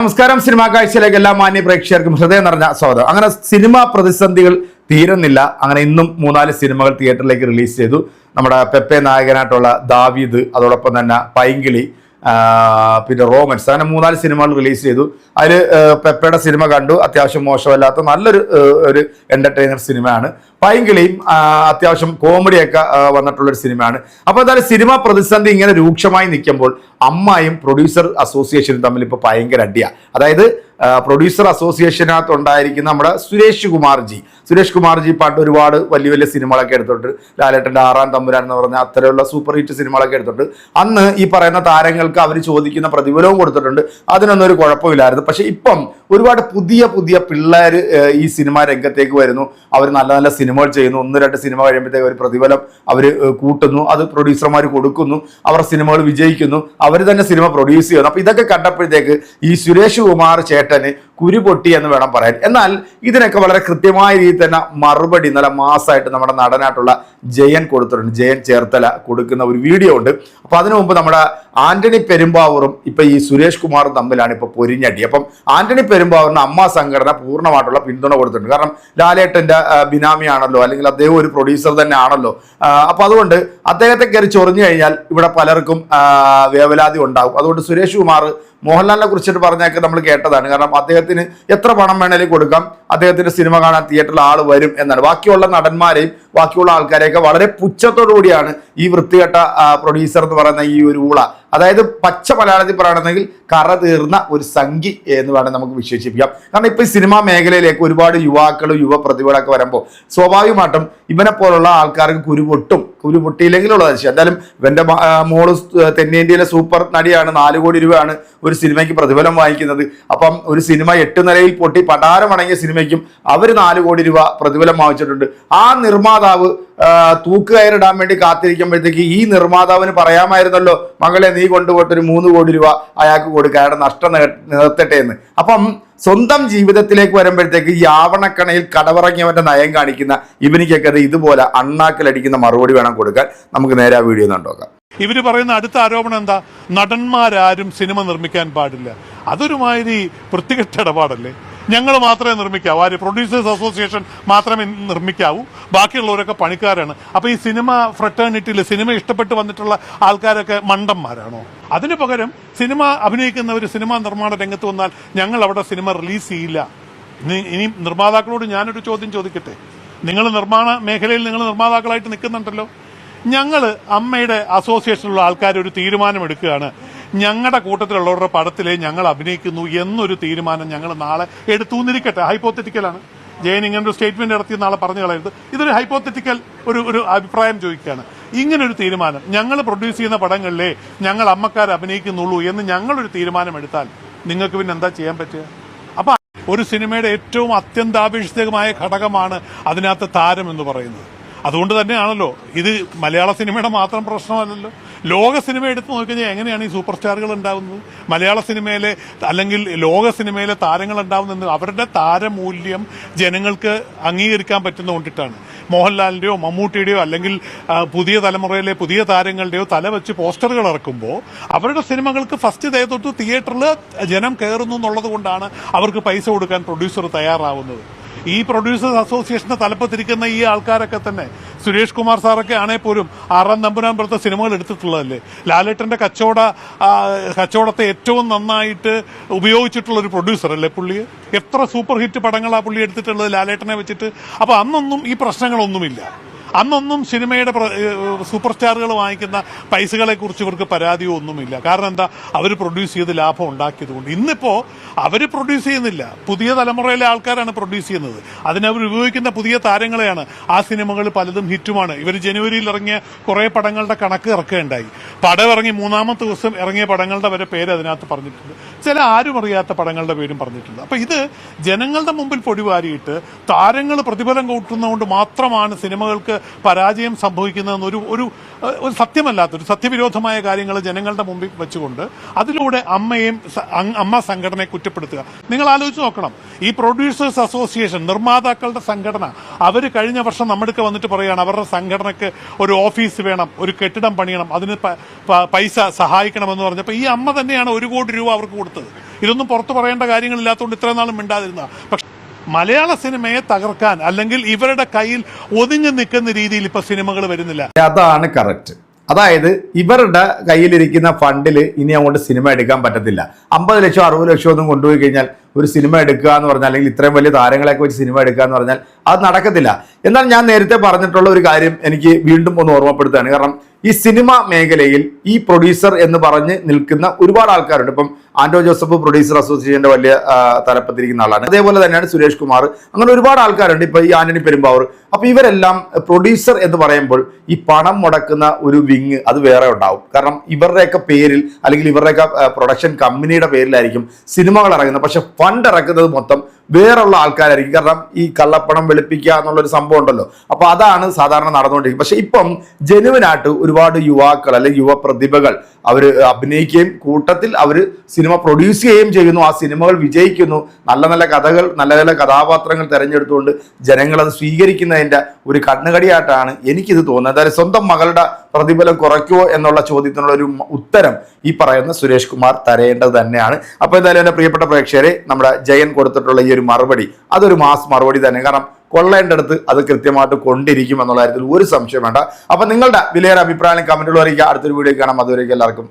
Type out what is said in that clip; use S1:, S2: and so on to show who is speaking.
S1: നമസ്കാരം. സിനിമാ കാഴ്ചയിലേക്ക് എല്ലാ മാന്യ പ്രേക്ഷകർക്കും ഹൃദയം നിറഞ്ഞ സ്വാഗതം. അങ്ങനെ സിനിമാ പ്രതിസന്ധികൾ തീരുന്നില്ല. അങ്ങനെ ഇന്നും മൂന്നാൽ സിനിമകൾ തിയേറ്ററിലേക്ക് റിലീസ് ചെയ്തു. നമ്മുടെ പെപ്പെ നായകനായിട്ടുള്ള ദാവീദ് അതോടൊപ്പം തന്നെ പൈങ്കിളി പിന്നെ റോമൻസ് അങ്ങനെ മൂന്നാൽ സിനിമകൾ റിലീസ് ചെയ്തു. അതിൽ പെപ്പയുടെ സിനിമ കണ്ടു. അത്യാവശ്യം മോശമല്ലാത്ത നല്ലൊരു ഒരു എന്റർടൈനർ സിനിമയാണ്. പൈങ്കിളിയും അത്യാവശ്യം കോമഡിയൊക്കെ വന്നിട്ടുള്ള വന്നിട്ടുള്ളൊരു സിനിമയാണ്. അപ്പോൾ എന്തായാലും സിനിമ പ്രതിസന്ധി ഇങ്ങനെ രൂക്ഷമായി നിൽക്കുമ്പോൾ അമ്മായും പ്രൊഡ്യൂസർ അസോസിയേഷനും തമ്മിൽ ഇപ്പോൾ ഭയങ്കര അടിയാണ് അതായത് പ്രൊഡ്യൂസർ അസോസിയേഷനകത്ത് ഉണ്ടായിരിക്കുന്ന നമ്മുടെ സുരേഷ് കുമാർജി. സുരേഷ് കുമാർജി പാട്ട് ഒരുപാട് വലിയ വലിയ സിനിമകളൊക്കെ എടുത്തിട്ടുണ്ട്. ലാലേട്ടന്റെ ആറാം തമ്പുരാൻ എന്ന് പറഞ്ഞ അത്തരമുള്ള സൂപ്പർ ഹിറ്റ് സിനിമകളൊക്കെ എടുത്തിട്ടുണ്ട്. അന്ന് ഈ പറയുന്ന താരങ്ങൾക്ക് അവർ ചോദിക്കുന്ന പ്രതിഫലവും കൊടുത്തിട്ടുണ്ട്. അതിനൊന്നും ഒരു കുഴപ്പമില്ലായിരുന്നു. പക്ഷേ ഇപ്പം ഒരുപാട് പുതിയ പുതിയ പിള്ളേർ ഈ സിനിമാ രംഗത്തേക്ക് വരുന്നു. അവർ നല്ല നല്ല സിനിമകൾ ചെയ്യുന്നു. ഒന്ന് രണ്ട് സിനിമ കഴിയുമ്പോഴത്തേക്ക് ഒരു പ്രതിഫലം അവർ കൂട്ടുന്നു. അത് പ്രൊഡ്യൂസർമാർ കൊടുക്കുന്നു. അവർ സിനിമകൾ വിജയിക്കുന്നു. അവർ തന്നെ സിനിമ പ്രൊഡ്യൂസ് ചെയ്യുന്നു. അപ്പോൾ ഇതൊക്കെ കണ്ടപ്പോഴത്തേക്ക് ഈ സുരേഷ് കുമാർ ചേട്ടന് കുരു പൊട്ടി എന്ന് വേണം പറയാൻ. എന്നാൽ ഇതിനൊക്കെ വളരെ കൃത്യമായ രീതിയിൽ തന്നെ മറുപടി ഇന്നലെ മാസമായിട്ട് നമ്മുടെ നടനായിട്ടുള്ള ജയൻ കൊടുത്തിട്ടുണ്ട്. ജയൻ ചേർത്തല കൊടുക്കുന്ന ഒരു വീഡിയോ ഉണ്ട്. അപ്പൊ അതിനു മുമ്പ് നമ്മുടെ ആന്റണി പെരുമ്പാവൂറും ഇപ്പൊ ഈ സുരേഷ് കുമാറും തമ്മിലാണ് ഇപ്പൊ പൊരിഞ്ഞടി അപ്പം ആന്റണി പെരുമ്പാവൂറിന് അമ്മ സംഘടന പൂർണമായിട്ടുള്ള പിന്തുണ കൊടുത്തിട്ടുണ്ട്. കാരണം ലാലേട്ടന്റെ ആ, ബിനാമിയാണല്ലോ അല്ലെങ്കിൽ അദ്ദേഹം ഒരു പ്രൊഡ്യൂസർ തന്നെ ആണല്ലോ അപ്പൊ അതുകൊണ്ട് അദ്ദേഹത്തെ കയറി ചൊറിഞ്ഞു കഴിഞ്ഞാൽ ഇവിടെ പലർക്കും വേവലാതി ഉണ്ടാകും. അതുകൊണ്ട് സുരേഷ് കുമാർ മോഹൻലാലിനെ കുറിച്ചിട്ട് പറഞ്ഞൊക്കെ നമ്മൾ കേട്ടതാണ്. കാരണം അദ്ദേഹത്തിന് എത്ര പണം വേണേലും കൊടുക്കാം. അദ്ദേഹത്തിന്റെ സിനിമ കാണാൻ തിയേറ്ററിൽ ആൾ വരും എന്നാണ്. ബാക്കിയുള്ള നടന്മാരെയും ബാക്കിയുള്ള ആൾക്കാരെയൊക്കെ വളരെ പുച്ഛത്തോടു കൂടിയാണ് ഈ വൃത്തികെട്ട പ്രൊഡ്യൂസർ എന്ന് പറയുന്ന ഈ ഒരു ഊള. അതായത് പച്ച മലയാളത്തിൽ പറയണമെങ്കിൽ കറ തീർന്ന ഒരു സംഖി എന്ന് വേണം നമുക്ക് വിശേഷിപ്പിക്കാം. കാരണം ഇപ്പൊ ഈ സിനിമാ മേഖലയിലേക്ക് ഒരുപാട് യുവാക്കളും യുവ പ്രതിഭകളൊക്കെ വരുമ്പോൾ സ്വാഭാവികമായിട്ടും ഇവനെ പോലുള്ള ആൾക്കാർക്ക് കുരുപൊട്ടും കുരുപൊട്ടിയില്ലെങ്കിലുള്ള വിഷയം എന്തായാലും ഇവന്റെ മ- ആ, മോൾ തെന്നേന്ത്യയിലെ സൂപ്പർ നടിയാണ്. നാല് കോടി രൂപയാണ് ഒരു സിനിമയ്ക്ക് പ്രതിഫലം വാങ്ങിക്കുന്നത്. അപ്പം ഒരു സിനിമ എട്ട് നിലയിൽ പൊട്ടി പടാരമടങ്ങിയ സിനിമയ്ക്കും അവർ നാല് കോടി രൂപ പ്രതിഫലം വാങ്ങിച്ചിട്ടുണ്ട്. ആ നിർമ്മാതാവ് തൂക്കുകയറിടാൻ വേണ്ടി കാത്തിരിക്കുമ്പോഴത്തേക്ക് ഈ നിർമ്മാതാവിന് പറയാമായിരുന്നല്ലോ മകളെ നീ കൊണ്ടുപോയിട്ട് ഒരു മൂന്ന് കോടി രൂപ അയാൾക്ക് കൊടുക്കുക അയാളുടെ നഷ്ടം നിർത്തട്ടെ എന്ന്. അപ്പം സ്വന്തം ജീവിതത്തിലേക്ക് വരുമ്പോഴത്തേക്ക് ഈ ആവണക്കണയിൽ കടവറങ്ങിയവന്റെ നയം കാണിക്കുന്ന ഇവനിക്കൊക്കെ ഇതുപോലെ അണ്ണാക്കിലടിക്കുന്ന മറുപടി വേണം കൊടുക്കാൻ. നമുക്ക് നേരെ ആ വീഡിയോ കണ്ടോക്കാം.
S2: ഇവർ പറയുന്ന അടുത്ത ആരോപണം എന്താ? നടന്മാരാരും സിനിമ നിർമ്മിക്കാൻ പാടില്ല. അതൊരുമാതിരി വൃത്തികെട്ട ഇടപാടല്ലേ? ഞങ്ങൾ മാത്രമേ നിർമ്മിക്കാവൂ. ആര് പ്രൊഡ്യൂസേഴ്സ് അസോസിയേഷൻ മാത്രമേ നിർമ്മിക്കാവൂ. ബാക്കിയുള്ളവരൊക്കെ പണിക്കാരാണ്. അപ്പൊ ഈ സിനിമ ഫ്രട്ടേണിറ്റിയിൽ സിനിമ ഇഷ്ടപ്പെട്ട് വന്നിട്ടുള്ള ആൾക്കാരൊക്കെ മണ്ടന്മാരാണോ? അതിനു പകരം സിനിമ അഭിനയിക്കുന്നവർ സിനിമാ നിർമ്മാണ രംഗത്ത് വന്നാൽ ഞങ്ങൾ അവിടെ സിനിമ റിലീസ് ചെയ്യില്ല. ഇനി നിർമ്മാതാക്കളോട് ഞാനൊരു ചോദ്യം ചോദിക്കട്ടെ? നിങ്ങൾ നിർമ്മാണ മേഖലയിൽ നിങ്ങൾ നിർമ്മാതാക്കളായിട്ട് നിൽക്കുന്നുണ്ടല്ലോ. ഞങ്ങൾ അമ്മയുടെ അസോസിയേഷനിലുള്ള ആൾക്കാർ ഒരു തീരുമാനമെടുക്കുകയാണ്. ഞങ്ങളുടെ കൂട്ടത്തിലുള്ളവരുടെ പടത്തിലേ ഞങ്ങൾ അഭിനയിക്കുന്നു എന്നൊരു തീരുമാനം ഞങ്ങൾ നാളെ എടുത്തുന്നിരിക്കട്ടെ. ഹൈപ്പോത്തറ്റിക്കലാണ് ജയൻ ഇങ്ങനെ ഒരു സ്റ്റേറ്റ്മെന്റ് നടത്തി നാളെ പറഞ്ഞു കളയരുത്. ഇതൊരു ഹൈപ്പോത്തറ്റിക്കൽ ഒരു ഒരു അഭിപ്രായം ചോദിക്കുകയാണ്. ഇങ്ങനെ ഒരു തീരുമാനം ഞങ്ങൾ പ്രൊഡ്യൂസ് ചെയ്യുന്ന പടങ്ങളിലെ ഞങ്ങൾ അമ്മക്കാർ അഭിനയിക്കുന്നുള്ളൂ എന്ന് ഞങ്ങളൊരു തീരുമാനം എടുത്താൽ നിങ്ങൾക്ക് പിന്നെ എന്താ ചെയ്യാൻ പറ്റുക? അപ്പൊ ഒരു സിനിമയുടെ ഏറ്റവും അത്യന്താപേക്ഷിതമായ ഘടകമാണ് അതിനകത്ത് താരം എന്ന് പറയുന്നത്. അതുകൊണ്ട് തന്നെയാണല്ലോ ഇത് മലയാള സിനിമയുടെ മാത്രം പ്രശ്നമല്ലല്ലോ. ലോക സിനിമ എടുത്തു നോക്കിക്കഴിഞ്ഞാൽ എങ്ങനെയാണ് ഈ സൂപ്പർ സ്റ്റാറുകൾ ഉണ്ടാവുന്നത്? മലയാള സിനിമയിലെ അല്ലെങ്കിൽ ലോക സിനിമയിലെ താരങ്ങൾ ഉണ്ടാവുന്നത് അവരുടെ താരമൂല്യം ജനങ്ങൾക്ക് അംഗീകരിക്കാൻ പറ്റുന്ന കൊണ്ടിട്ടാണ്. മോഹൻലാലിന്റെയോ മമ്മൂട്ടിയുടെയോ അല്ലെങ്കിൽ പുതിയ തലമുറയിലെ പുതിയ താരങ്ങളുടെയോ തല വെച്ച് പോസ്റ്ററുകൾ ഇറക്കുമ്പോൾ അവരുടെ സിനിമകൾക്ക് ഫസ്റ്റ് ഡേ തൊട്ട് തിയേറ്ററിൽ ജനം കയറുന്നു എന്നുള്ളത് കൊണ്ടാണ് അവർക്ക് പൈസ കൊടുക്കാൻ പ്രൊഡ്യൂസർ തയ്യാറാവുന്നത്. ഈ പ്രൊഡ്യൂസേഴ്സ് അസോസിയേഷന്റെ തലപ്പത്തിരിക്കുന്ന ഈ ആൾക്കാരൊക്കെ തന്നെ സുരേഷ് കുമാർ സാറൊക്കെ ആണെങ്കിൽ പോലും ആറാം തമ്പുരാൻപുറത്തെ സിനിമകൾ എടുത്തിട്ടുള്ളതല്ലേ? ലാലേട്ടന്റെ കച്ചവട കച്ചവടത്തെ ഏറ്റവും നന്നായിട്ട് ഉപയോഗിച്ചിട്ടുള്ള ഒരു പ്രൊഡ്യൂസർ അല്ലേ പുള്ളി? എത്ര സൂപ്പർ ഹിറ്റ് പടങ്ങളാണ് പുള്ളി എടുത്തിട്ടുള്ളത് ലാലേട്ടനെ വെച്ചിട്ട്? അപ്പൊ അന്നൊന്നും ഈ പ്രശ്നങ്ങളൊന്നുമില്ല. അന്നൊന്നും സിനിമയുടെ സൂപ്പർ സ്റ്റാറുകൾ വാങ്ങിക്കുന്ന പൈസകളെ കുറിച്ച് ഇവർക്ക് പരാതിയോ ഒന്നുമില്ല. കാരണം എന്താ? അവർ പ്രൊഡ്യൂസ് ചെയ്ത് ലാഭം ഉണ്ടാക്കിയത് കൊണ്ട് ഇന്നിപ്പോ അവർ പ്രൊഡ്യൂസ് ചെയ്യുന്നില്ല. പുതിയ തലമുറയിലെ ആൾക്കാരാണ് പ്രൊഡ്യൂസ് ചെയ്യുന്നത്. അതിനവർ ഉപയോഗിക്കുന്ന പുതിയ താരങ്ങളെയാണ്. ആ സിനിമകൾ പലതും ഹിറ്റുമാണ്. ഇവർ ജനുവരിയിൽ ഇറങ്ങിയ കുറേ പടങ്ങളുടെ കണക്ക് ഇറക്കുകയുണ്ടായി പടം ഇറങ്ങി മൂന്നാമത്തെ ദിവസം ഇറങ്ങിയ പടങ്ങളുടെ വരെ പേര് അതിനകത്ത് പറഞ്ഞിട്ടുണ്ട്. ചില ആരും അറിയാത്ത പടങ്ങളുടെ പേരും പറഞ്ഞിട്ടുണ്ട്. അപ്പൊ ഇത് ജനങ്ങളുടെ മുമ്പിൽ പൊടിവാരിയിട്ട് താരങ്ങൾ പ്രതിഫലം കൂട്ടുന്നതുകൊണ്ട് മാത്രമാണ് സിനിമകൾക്ക് പരാജയം സംഭവിക്കുന്നതെന്ന് ഒരു ഒരു ഒരു സത്യമല്ലാത്ത ഒരു സത്യവിരോധമായ കാര്യങ്ങൾ ജനങ്ങളുടെ മുമ്പിൽ വെച്ചുകൊണ്ട് അതിലൂടെ അമ്മയെയും അമ്മ സംഘടനയെ കുറ്റപ്പെടുത്തുക. നിങ്ങൾ ആലോചിച്ച് നോക്കണം. ഈ പ്രൊഡ്യൂസേഴ്സ് അസോസിയേഷൻ നിർമ്മാതാക്കളുടെ സംഘടന അവർ കഴിഞ്ഞ വർഷം നമ്മുടെ വന്നിട്ട് പറയുകയാണ് അവരുടെ സംഘടനയ്ക്ക് ഒരു ഓഫീസ് വേണം ഒരു കെട്ടിടം പണിയണം അതിന് പൈസ സഹായിക്കണമെന്ന് പറഞ്ഞപ്പോൾ ഈ അമ്മ തന്നെയാണ് ഒരു കോടി രൂപ അവർക്ക് കൊടുത്തത്. ഇതൊന്നും പുറത്തു പറയേണ്ട കാര്യങ്ങളില്ലാത്തതുകൊണ്ട് ഇത്രയും നാളും മിണ്ടാതിരുന്ന പക്ഷെ മലയാള സിനിമയെ തകർക്കാൻ അല്ലെങ്കിൽ ഇവരുടെ കയ്യിൽ ഒതുങ്ങി നിൽക്കുന്ന രീതിയിൽ ഇപ്പൊ സിനിമകൾ വരുന്നില്ല.
S1: അതാണ് കറക്റ്റ് അതായത് ഇവരുടെ കയ്യിലിരിക്കുന്ന ഫണ്ടിൽ ഇനി അങ്ങോട്ട് സിനിമ എടുക്കാൻ പറ്റത്തില്ല. അമ്പത് ലക്ഷം അറുപത് ലക്ഷം ഒന്നും കൊണ്ടുപോയി കഴിഞ്ഞാൽ ഒരു സിനിമ എടുക്കുക എന്ന് പറഞ്ഞാൽ അല്ലെങ്കിൽ ഇത്രയും വലിയ താരങ്ങളെയൊക്കെ വെച്ച് സിനിമ എടുക്കുക എന്ന് പറഞ്ഞാൽ അത് നടക്കത്തില്ല. എന്നാൽ ഞാൻ നേരത്തെ പറഞ്ഞിട്ടുള്ള ഒരു കാര്യം എനിക്ക് വീണ്ടും ഒന്ന് ഓർമ്മപ്പെടുത്തുകയാണ്. കാരണം ഈ സിനിമ മേഖലയിൽ ഈ പ്രൊഡ്യൂസർ എന്ന് പറഞ്ഞ് നിൽക്കുന്ന ഒരുപാട് ആൾക്കാരുണ്ട്. ഇപ്പം ആൻഡോ ജോസഫ് പ്രൊഡ്യൂസർ അസോസിയേഷന്റെ വലിയ തലപ്പത്തിരിക്കുന്ന ആളാണ്. അതേപോലെ തന്നെയാണ് സുരേഷ് കുമാർ. അങ്ങനെ ഒരുപാട് ആൾക്കാരുണ്ട്. ഇപ്പൊ ഈ ആന്റണി പെരുമ്പാവൂർ. അപ്പൊ ഇവരെല്ലാം പ്രൊഡ്യൂസർ എന്ന് പറയുമ്പോൾ ഈ പണം മുടക്കുന്ന ഒരു വിങ് അത് വേറെ ഉണ്ടാവും. കാരണം ഇവരുടെയൊക്കെ പേരിൽ അല്ലെങ്കിൽ ഇവരുടെയൊക്കെ പ്രൊഡക്ഷൻ കമ്പനിയുടെ പേരിലായിരിക്കും സിനിമകൾ ഇറങ്ങുന്നത്. പക്ഷെ ഫണ്ട് ഇറക്കുന്നത് മൊത്തം വേറുള്ള ആൾക്കാരായിരിക്കും. കാരണം ഈ കള്ളപ്പണം വെളുപ്പിക്കുക എന്നുള്ളൊരു സംഭവം ഉണ്ടല്ലോ. അപ്പൊ അതാണ് സാധാരണ നടന്നുകൊണ്ടിരിക്കുന്നത്. പക്ഷെ ഇപ്പം ജനുവിനായിട്ട് ഒരുപാട് യുവാക്കൾ അല്ലെങ്കിൽ യുവ പ്രതിഭകൾ അവർ അഭിനയിക്കുകയും കൂട്ടത്തിൽ അവർ സിനിമ പ്രൊഡ്യൂസ് ചെയ്യുകയും ചെയ്യുന്നു. ആ സിനിമകൾ വിജയിക്കുന്നു. നല്ല നല്ല കഥകൾ നല്ല നല്ല കഥാപാത്രങ്ങൾ തിരഞ്ഞെടുത്തുകൊണ്ട് ജനങ്ങളത് സ്വീകരിക്കുന്നതിന്റെ ഒരു കണ്ണുകടിയായിട്ടാണ് എനിക്കിത് തോന്നുന്നത്. അതായത് സ്വന്തം മകളുടെ പ്രതിഫലം കുറയ്ക്കുമോ എന്നുള്ള ചോദ്യത്തിനുള്ള ഒരു ഉത്തരം ഈ പറയുന്ന സുരേഷ് കുമാർ തരേണ്ടത് തന്നെയാണ്. അപ്പോൾ എന്തായാലും എന്റെ പ്രിയപ്പെട്ട പ്രേക്ഷകരെ നമ്മുടെ ജയൻ കൊടുത്തിട്ടുള്ള ഈ മറുപടി. അതൊരു മാസ് മറുപടി തന്നെ. കാരണം കൊള്ളേണ്ടടുത്ത് അത് കൃത്യമായിട്ട് കൊണ്ടിരിക്കും എന്നുള്ള കാര്യത്തിൽ ഒരു സംശയം വേണ്ട. അപ്പം നിങ്ങളുടെ വിലയേറെ അഭിപ്രായം കമന്റുകൾ അറിയിക്കുക. അടുത്തൊരു വീഡിയോ കാണാം. അതുവരേക്കും എല്ലാവർക്കും.